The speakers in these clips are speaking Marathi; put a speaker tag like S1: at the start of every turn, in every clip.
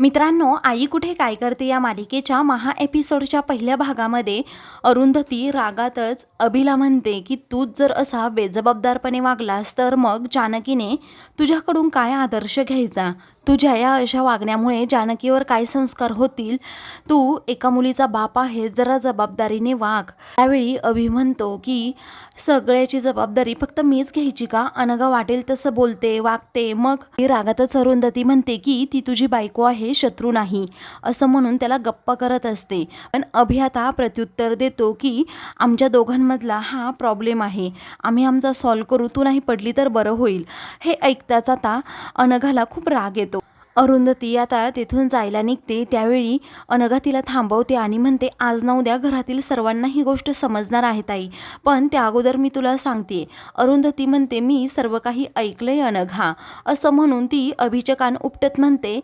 S1: मित्रांनो आई कुठे काय करते या मालिकेच्या महा एपिसोडच्या पहिल्या भागामध्ये अरुंधती रागातच अभिला म्हणते की तूच जर असा बेजबाबदारपणे वागलास तर मग जानकीने तुझ्याकडून काय आदर्श घ्यायचा? तुझ्या या अशा वागण्यामुळे जानकीवर काय संस्कार होतील? तू एका मुलीचा बाप आहे जरा जबाबदारीने वाघ त्यावेळी अभि म्हणतो की सगळ्याची जबाबदारी फक्त मीच घ्यायची का? अनगा वाटेल तसं बोलते वागते मग? रागातच अरुंधती म्हणते की ती तुझी बायको आहे शत्रू नाही. असं म्हणून त्याला गप्पा करत असते. पण अभि आता प्रत्युत्तर देतो की आमच्या दोघांमधला हा प्रॉब्लेम आहे. आम्ही आमचा सॉल्व करू तू नाही पडली तर बरं होईल. हे ऐकताच आता अनघाला खूप राग येतो. अरुंधती आता तिथून जायला निघते. त्यावेळी अनघा तिला थांबवते आणि म्हणते आज ना उद्या घरातील सर्वांना ही गोष्ट समजणार आहे ताई. पण त्या अगोदर मी तुला सांगते. अरुंधती म्हणते मी सर्व काही ऐकलंय अनघा. असं म्हणून ती अभिच्या कान उपटत म्हणते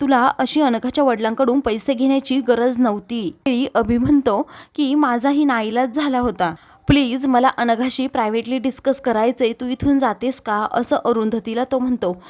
S1: तुला अशी अनघाच्या वडिलांकडून पैसे घेण्याची गरज नव्हती. त्यावेळी अभि म्हणतो की माझाही नाईलाज झाला होता. प्लीज मला अनघाशी प्रायव्हेटली डिस्कस करायचंय. तू इथून जातेस का? असं अरुंधतीला तो म्हणतो.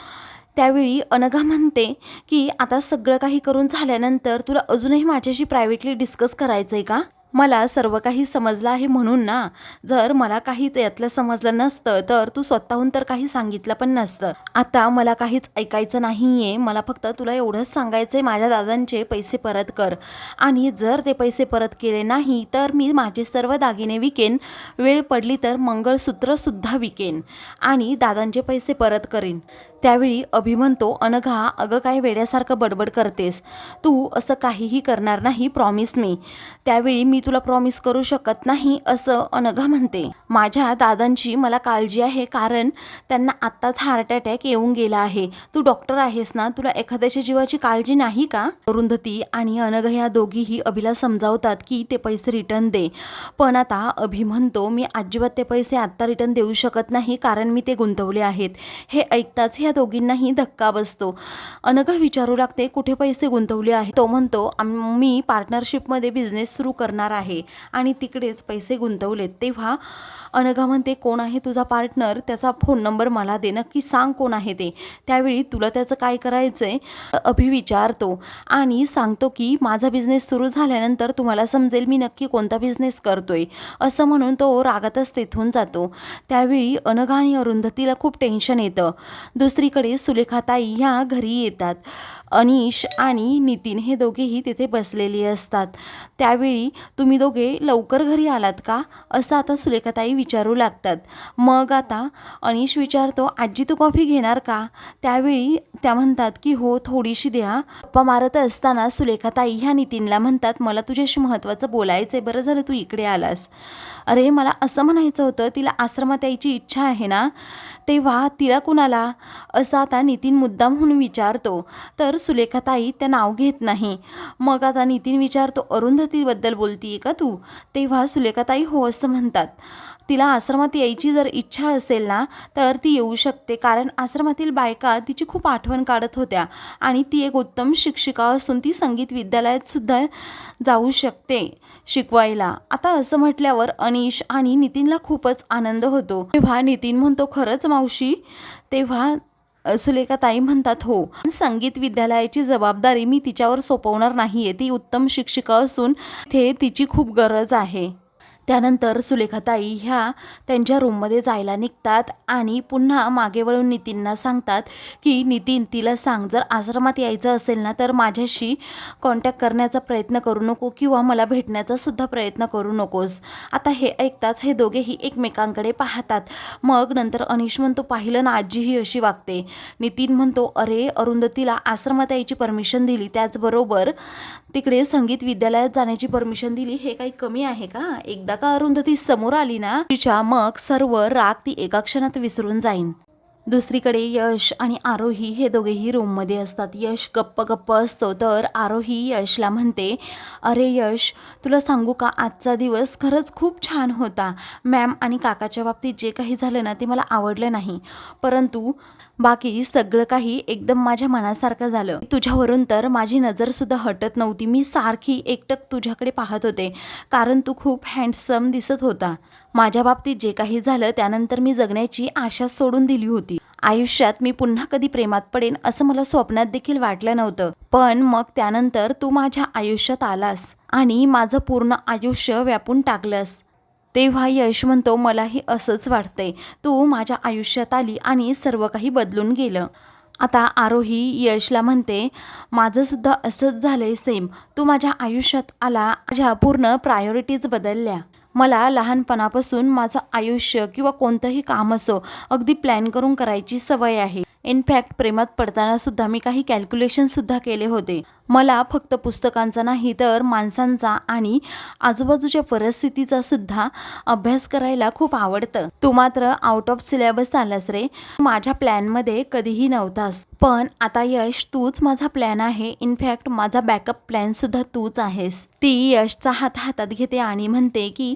S1: त्यावेळी अनघा म्हणते की आता सगळं काही करून झाल्यानंतर तुला अजूनही माझ्याशी प्रायव्हेटली डिस्कस करायचं आहे का? मला सर्व काही समजलं आहे म्हणून ना. जर मला काहीच यातलं समजलं नसतं तर तू स्वतःहून तर काही सांगितलं पण नसतं. आता मला काहीच ऐकायचं नाही आहे मला फक्त तुला एवढंच सांगायचं आहे माझ्या दादांचे पैसे परत कर. आणि जर ते पैसे परत केले नाही तर मी माझे सर्व दागिने विकेन. वेळ पडली तर मंगळसूत्रसुद्धा विकेन. आणि दादांचे पैसे परत करीन. त्यावेळी अभि म्हणतो अनघा अगं काय वेड्यासारखं बडबड करतेस. तू असं काहीही करणार नाही प्रॉमिस मी. त्यावेळी मी तुला प्रॉमिस करू शकत नाही असं अनघा म्हणते. माझ्या दादांची मला काळजी आहे कारण त्यांना आत्ताच हार्ट अटॅक येऊन गेला आहे. तू डॉक्टर आहेस ना तुला एखाद्याच्या जीवाची काळजी नाही का? अरुंधती आणि अनघ या दोघीही अभिला समजावतात की ते पैसे रिटर्न दे. पण आता अभि म्हणतो मी अजिबात ते पैसे आत्ता रिटर्न देऊ शकत नाही कारण मी ते गुंतवले आहेत. हे ऐकताच ह्या दोघींनाही धक्का बसतो. अनघा विचारू लागते कुठे पैसे गुंतवले आहे तो म्हणतो मी पार्टनरशिपमध्ये बिझनेस सुरू करणार आहे आणि तिकडेच पैसे गुंतवलेत. तेव्हा अनघा म्हणते कोण आहे तुझा पार्टनर त्याचा फोन नंबर मला दे. नक्की सांग कोण आहे ते. त्यावेळी तुला त्याचं काय करायचं आहे अभि विचारतो आणि सांगतो की माझा बिझनेस सुरू झाल्यानंतर तुम्हाला समजेल मी नक्की कोणता बिझनेस करतोय. असं म्हणून तो रागातच तेथून जातो. त्यावेळी अनघा आणि अरुंधतीला खूप टेन्शन येतं. दुसरीकडे सुलेखाताई ह्या घरी येतात. अनिश आणि नितीन हे दोघेही तिथे बसलेले असतात. त्यावेळी तुम्ही दोघे लवकर घरी आलात का? असं आता सुलेखाताई विचारू लागतात. मग आता अनिश विचारतो आजी तू कॉफी घेणार का? त्यावेळी त्या म्हणतात की हो थोडीशी द्या. गप्पा मारत असताना सुलेखाताई ह्या नितीनला म्हणतात मला तुझ्याशी महत्त्वाचं बोलायचं आहे बरं झालं तू इकडे आलास. अरे मला असं म्हणायचं होतं तिला आश्रमात यायची इच्छा आहे ना? तेव्हा तिला कुणाला? असं आता नितीन मुद्दामहून विचारतो. तर सुलेखाताई त्या नाव घेत नाही. मग आता नितीन विचारतो अरुंधतीबद्दल बोलतीये का तू? तेव्हा सुलेखाताई हो असं म्हणतात. तिला आश्रमात यायची जर इच्छा असेल ना तर ती येऊ शकते. कारण आश्रमातील बायका तिची खूप आठवण काढत होत्या आणि ती एक उत्तम शिक्षिका असून ती संगीत विद्यालयात सुद्धा जाऊ शकते शिकवायला. आता असं म्हटल्यावर अनिश आणि नितीनला खूपच आनंद होतो. तेव्हा नितीन म्हणतो खरंच मावशी? तेव्हा सुलेखा सुलेखाताई म्हणतात हो संगीत विद्यालयाची जबाबदारी मी तिच्यावर सोपवणार नाहीये. ती उत्तम शिक्षिका असून ते तिची खूप गरज आहे. त्यानंतर सुलेखाताई ह्या त्यांच्या रूममध्ये जायला निघतात आणि पुन्हा मागे वळून नितीनना सांगतात की नितीन तिला सांग जर आश्रमात यायचं असेल ना तर माझ्याशी कॉन्टॅक्ट करण्याचा प्रयत्न करू नको किंवा मला भेटण्याचा सुद्धा प्रयत्न करू नकोस. आता हे ऐकताच हे दोघेही एकमेकांकडे पाहतात. मग नंतर अनिश म्हणतो पाहिलं ना आजी ही अशी वागते. नितीन म्हणतो अरे अरुंधतीला आश्रमात यायची परमिशन दिली त्याचबरोबर तिकडे संगीत विद्यालयात जाण्याची परमिशन दिली हे काही कमी आहे का? एकदा का अरुंधती समोर आली ना तिच्या मग सर्व राग ती एका क्षणात विसरून जाईन. दुसरीकडे यश आणि आरोही हे दोघेही रूममध्ये असतात. यश गप्प गप्प असतो तर आरोही यशला म्हणते अरे यश तुला सांगू का आजचा दिवस खरंच खूप छान होता. मॅम आणि काकाच्या बाबतीत जे काही झालं ना ते मला आवडलं नाही. परंतु बाकी सगळं काही एकदम माझ्या मनासारखं झालं. तुझ्यावरून तर माझी नजरसुद्धा हटत नव्हती. मी सारखी एकटक तुझ्याकडे पाहत होते कारण तू खूप हँडसम दिसत होता. माझ्या बाबतीत जे काही झालं त्यानंतर मी जगण्याची आशा सोडून दिली होती. आयुष्यात मी पुन्हा कधी प्रेमात पडेन असं मला स्वप्नात देखील वाटलं नव्हतं. पण मग त्यानंतर तू माझ्या आयुष्यात आलास आणि माझं पूर्ण आयुष्य व्यापून टाकलंस. तेव्हा यश म्हणतो मलाही असंच वाटतंय. तू माझ्या आयुष्यात आली आणि सर्व काही बदलून गेलं. आता आरोही यशला म्हणते माझंसुद्धा असंच झालंय सेम तू माझ्या आयुष्यात आला माझ्या पूर्ण प्रायोरिटीज बदलल्या. मला लहानपणापासून माझं आयुष्य किंवा कोणतंही काम असो अगदी प्लॅन करून करायची सवय आहे. इनफॅक्ट प्रेमात पडताना सुद्धा मी काही कॅल्क्युलेशन सुद्धा केले होते. मला फक्त पुस्तकांचा नाही तर माणसांचा आणि आजूबाजूच्या परिस्थितीचा सुद्धा अभ्यास करायला खूप आवडतं. तू मात्र आउट ऑफ सिलेबस आलास रे. माझ्या प्लॅनमध्ये कधीही नव्हतास. पण आता यश तूच माझा प्लॅन आहे. इनफॅक्ट माझा बॅकअप प्लॅन सुद्धा तूच आहेस. ती यशचा हात हातात घेते आणि म्हणते की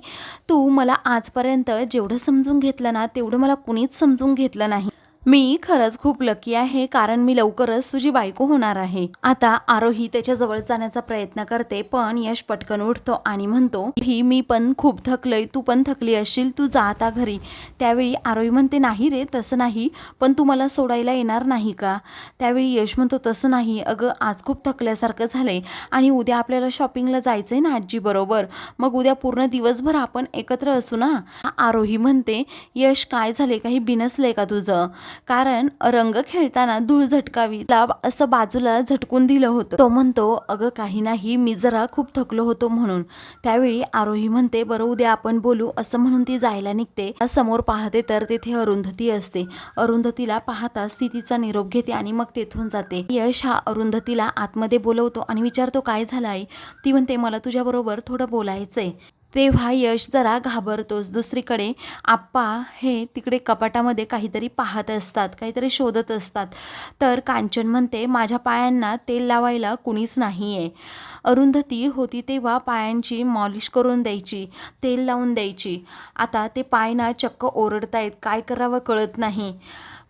S1: तू मला आजपर्यंत जेवढं समजून घेतलं ना तेवढं मला कुणीच समजून घेतलं नाही. मी खरंच खूप लकी आहे कारण मी लवकरच तुझी बायको होणार आहे. आता आरोही त्याच्याजवळ जाण्याचा प्रयत्न करते पण यश पटकन उठतो आणि म्हणतो ही मी पण खूप थकलय तू पण थकली असशील तू जा आता घरी. त्यावेळी आरोही म्हणते नाही रे तसं नाही पण तू मला सोडायला येणार नाही का? त्यावेळी यश म्हणतो तसं नाही अगं आज खूप थकल्यासारखं झालंय आणि उद्या आपल्याला शॉपिंगला जायचंय ना आजी बरोबर. मग उद्या पूर्ण दिवसभर आपण एकत्र असू ना? आरोही म्हणते यश काय झाले काही बिनसलंय का तुझं? कारण रंग खेळताना धूळ झटकावी असं बाजूला झटकून दिलं होतं. तो म्हणतो अगं काही नाही मी जरा खूप थकलो होतो म्हणून. त्यावेळी आरोही म्हणते बरं उद्या आपण बोलू. असं म्हणून ती जायला निघते. समोर पाहते तर तेथे अरुंधती असते. अरुंधतीला पाहता स्थितीचा निरोप घेते आणि मग तेथून जाते. यश हा अरुंधतीला आतमध्ये बोलवतो आणि विचारतो काय झालाय? आई ती म्हणते मला तुझ्याबरोबर थोडं बोलायचंय. तेव्हा यश जरा घाबरतोस. दुसरीकडे आप्पा हे तिकडे कपाटामध्ये काहीतरी पाहत असतात काहीतरी शोधत असतात. तर कांचन म्हणते माझ्या पायांना तेल लावायला कुणीच नाही आहे अरुंधती होती तेव्हा पायांची मॉलिश करून द्यायची तेल लावून द्यायची. आता ते पाय ना चक्क ओरडतायत काय करावं कळत नाही.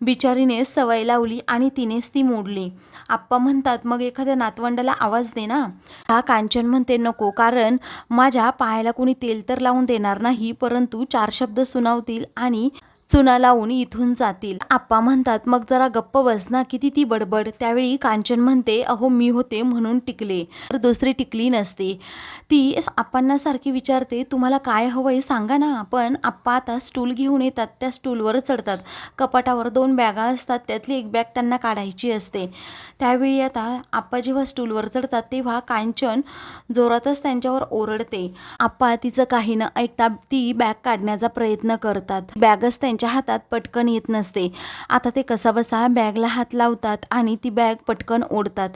S1: बिचारीने सवय लावली आणि तिनेच ती मोडली. आप्पा म्हणतात मग एखाद्या नातवंडाला आवाज दे ना. हा कांचन म्हणते नको कारण माझ्या पायाला कोणी तेल तर लावून देणार नाही परंतु चार शब्द सुनावतील आणि चुना लावून इथून जातील. आप्पा म्हणतात मग जरा गप्प बसना किती ती बडबड. त्यावेळी कांचन म्हणते अहो मी होते म्हणून टिकले. तर दुसरी टिकली नसते. ती आप्पांना सारखी विचारते तुम्हाला काय हवंय सांगा ना. पण आप्पा आता स्टूल घेऊन येतात त्या स्टूलवर चढतात. कपाटावर दोन बॅगा असतात त्यातली एक बॅग त्यांना काढायची असते. त्यावेळी आता आप्पा जेव्हा स्टूलवर चढतात तेव्हा कांचन जोरातच त्यांच्यावर ओरडते. आप्पा तिचं काही न ऐकता ती बॅग काढण्याचा प्रयत्न करतात. बॅगच त्यांच्या हातात पटकन येत नसते. आता ते कसाबसा बॅगला हात लावतात आणि ती बॅग पटकन ओढतात.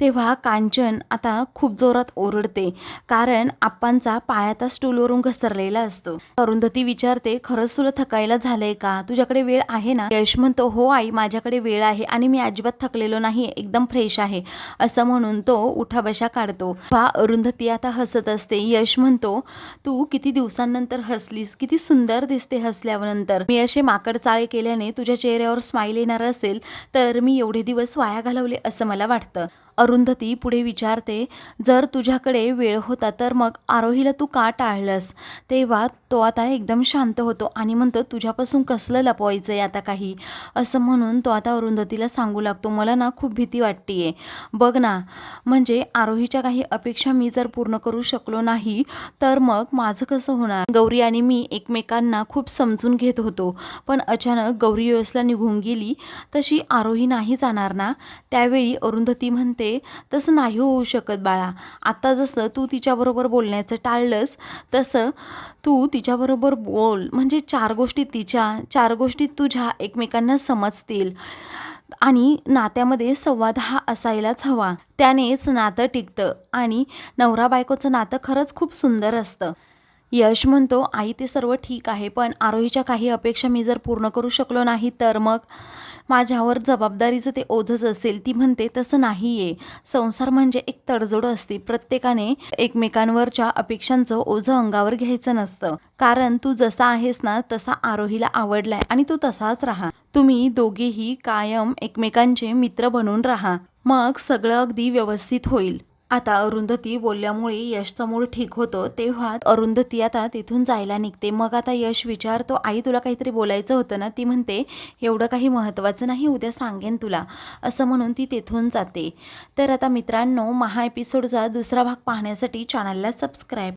S1: तेव्हा कांचन आता खूप जोरात ओरडते कारण आप्पांचा पायाचा स्टूलवरून घसरलेला असतो. अरुंधती विचारते खरंच तुला थकायला झालंय का? तुझ्याकडे वेळ आहे ना? यश म्हणतो हो आई माझ्याकडे वेळ आहे आणि मी अजिबात थकलेलो नाही एकदम फ्रेश आहे. असं म्हणून तो उठाबशा काढतो. वा अरुंधती आता हसत असते. यश म्हणतो तू किती दिवसांनंतर हसलीस? किती सुंदर दिसते हसल्यानंतर. मी असे माकड चाळे केल्याने तुझ्या चेहऱ्यावर स्माईल येणार असेल तर मी एवढे दिवस वाया घालवले असं मला वाटतं. अरुंधती पुढे विचारते जर तुझ्याकडे वेळ होता तर मग आरोहीला तू का टाळलंस? तेव्हा तो आता एकदम शांत होतो आणि म्हणतो तुझ्यापासून कसलं लपवायचं आहे आता काही? असं म्हणून तो आता अरुंधतीला सांगू लागतो मला ना खूप भीती वाटतीये. बघ ना म्हणजे आरोहीच्या काही अपेक्षा मी जर पूर्ण करू शकलो नाही तर मग माझं कसं होणार? गौरी आणि मी एकमेकांना खूप समजून घेत होतो पण अचानक गौरी योसला निघून गेली. तशी आरोही नाही जाणार ना? त्यावेळी अरुंधती म्हणते तसं नाही होऊ शकत बाळा. आता जसं तू तिच्याबरोबर बोलण्याचं टाळलंस तसं तू तिच्याबरोबर बोल. म्हणजे चार गोष्टी तिच्या चार गोष्टी तुझ्या एकमेकांना समजतील. आणि नात्यामध्ये संवाद हा असायलाच हवा. त्यानेच नातं टिकतं आणि नवरा बायकोचं नातं खरंच खूप सुंदर असतं. यश म्हणतो आई ते सर्व ठीक आहे पण आरोहीच्या काही अपेक्षा मी जर पूर्ण करू शकलो नाही तर मग माझ्यावर जबाबदारीचं ते ओझंच असेल. ती म्हणते तसं नाही आहे संसार म्हणजे एक तडजोड असते. प्रत्येकाने एकमेकांवरच्या अपेक्षांचं ओझं अंगावर घ्यायचं नसतं. कारण तू जसा आहेस ना तसा आरोहीला आवडलाय आणि तू तसाच राहा. तुम्ही दोघेही कायम एकमेकांचे मित्र बनून राहा. मग सगळं अगदी व्यवस्थित होईल. आता अरुंधती बोलल्यामुळे यशचं मूड ठीक होतो तेव्हा अरुंधती आता तिथून जायला निघते. मग आता यश विचारतो आई तुला काहीतरी बोलायचं होतं ना? ती म्हणते एवढं काही महत्त्वाचं नाही उद्या सांगेन तुला. असं म्हणून ती तेथून जाते. तर आता मित्रांनो महा एपिसोडचा दुसरा भाग पाहण्यासाठी चॅनलला सबस्क्राईब